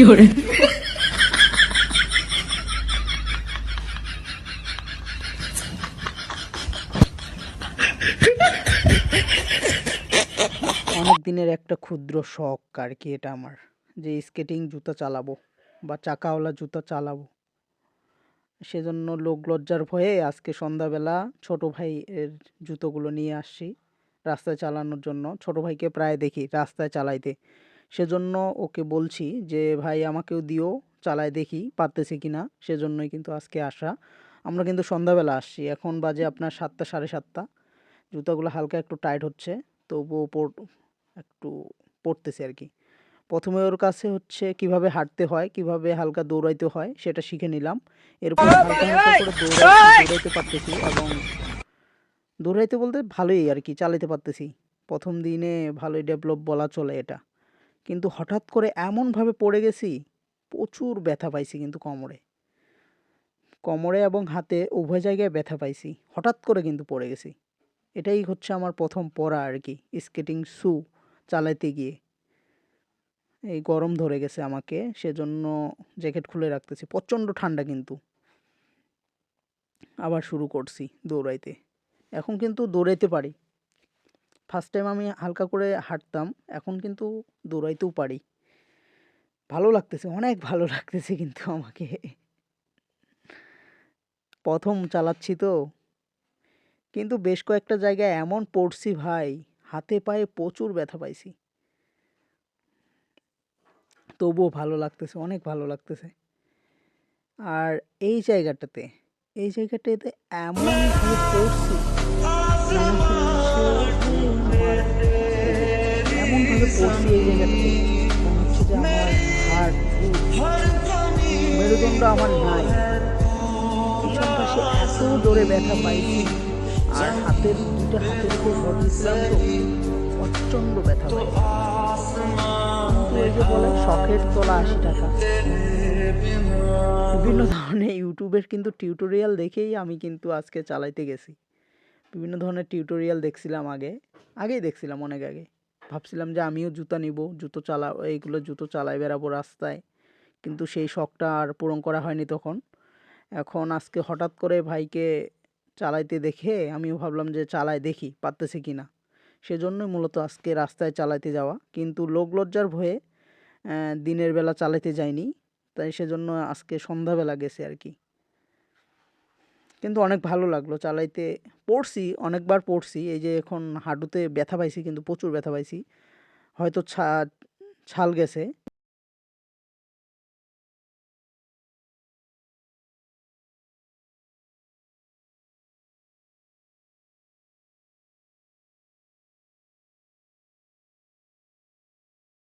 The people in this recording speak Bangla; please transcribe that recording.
有人，অনেক দিনের একটা ক্ষুদ্র শখ আর কি এটা আমার যে স্কেটিং জুতা চালাবো বা চাকাওয়ালা জুতা চালাবো। সেজন্য লোক লজ্জার ভয়ে আজকে সন্ধ্যাবেলা ছোট ভাই এর জুতোগুলো নিয়ে আসছি রাস্তায় চালানোর জন্য। ছোট ভাইকে প্রায় দেখি রাস্তায় চালাইতে। সেজন্য ওকে বলছি যে ভাই আমাকেও দিও চালায় দেখি পারতেছি কি না সেজন্যই কিন্তু আজকে আসা। আমরা কিন্তু সন্ধ্যাবেলা আসছি এখন বাজে আপনার সাতটা সাড়ে সাতটা। জুতাগুলো হালকা একটু টাইট হচ্ছে তবুও পর একটু পড়তেছে আর কি। প্রথমে ওর কাছে হচ্ছে কীভাবে হাঁটতে হয় কীভাবে হালকা দৌড়াইতে হয় সেটা শিখে নিলাম। এরপর হালকা হালকা করে দৌড়াইতে পারতেছি এবং দৌড়াইতে বলতে ভালোই আর কি চালাতে পারতেছি। প্রথম দিনে ভালোই ডেভেলপ বলা চলে এটা। কিন্তু হঠাৎ করে এমনভাবে পড়ে গেছি, প্রচুর ব্যথা পাইছি কিন্তু কোমরে। কোমরে এবং হাতে উভয় জায়গায় ব্যথা পাইছি, হঠাৎ করে কিন্তু পড়ে গেছি। এটাই হচ্ছে আমার প্রথম পড়া আর কি, স্কেটিং শু চালাইতে গিয়ে। এই গরম ধরে গেছে আমাকে, সেজন্য জ্যাকেট খুলে রাখতেছি, প্রচণ্ড ঠান্ডা কিন্তু। আবার শুরু করছি দৌড়াইতে। এখন কিন্তু দৌড়াইতে পারি। ফার্স্ট টাইম আমি হালকা করে হাঁটতাম, এখন কিন্তু দৌড়াইতেও পারি। ভালো লাগতেছে, অনেক ভালো লাগতেছে কিন্তু আমাকে। প্রথম চালাচ্ছি তো। কিন্তু বেশ কয়েকটা জায়গায় এমন পড়ছি ভাই, হাতে পায়ে প্রচুর ব্যথা পাইছি। তবুও ভালো লাগতেছে, অনেক ভালো লাগতেছে। আর এই জায়গাটাতে এই জায়গাটাতে এমনভাবে পড়ছি এমনভাবে পড়ছি এই জায়গাটাতে মনে হচ্ছে যে আমার হাড় মেরুদণ্ড আমার নাই। এত জোরে ব্যথা পাইছি। আর হাতের দুইটা হাতের উপর ভর তো প্রচণ্ড ব্যথা পাইছি। যে বলে শখের তোলা আশি টাকা। বিভিন্ন ধরনের ইউটিউবের কিন্তু টিউটোরিয়াল দেখেই আমি কিন্তু আজকে চালাইতে গেছি। বিভিন্ন ধরনের টিউটোরিয়াল দেখছিলাম আগে। আগেই দেখছিলাম অনেক আগে। ভাবছিলাম যে আমিও জুতা নিব, জুতো চালা, এইগুলো জুতো চালাই বেড়াবো রাস্তায়। কিন্তু সেই শখটা আর পূরণ করা হয়নি তখন। এখন আজকে হঠাৎ করে ভাইকে চালাইতে দেখে আমিও ভাবলাম যে চালাই দেখি, পারতেছে কি না। সেজন্যই মূলত আজকে রাস্তায় চালাইতে যাওয়া। কিন্তু লোক লজ্জার ভয়ে দিনের বেলা চালাইতে যাইনি। তাই সেজন্য আজকে সন্ধ্যাবেলা গেছে আর কি। কিন্তু অনেক ভালো লাগল। চালাইতে পড়ছি, অনেকবার পড়ছি। এই যে এখন হাঁটুতে ব্যথা পাইছি, কিন্তু প্রচুর ব্যথা পাইছি। হয়তো ছা, ছাল গেছে।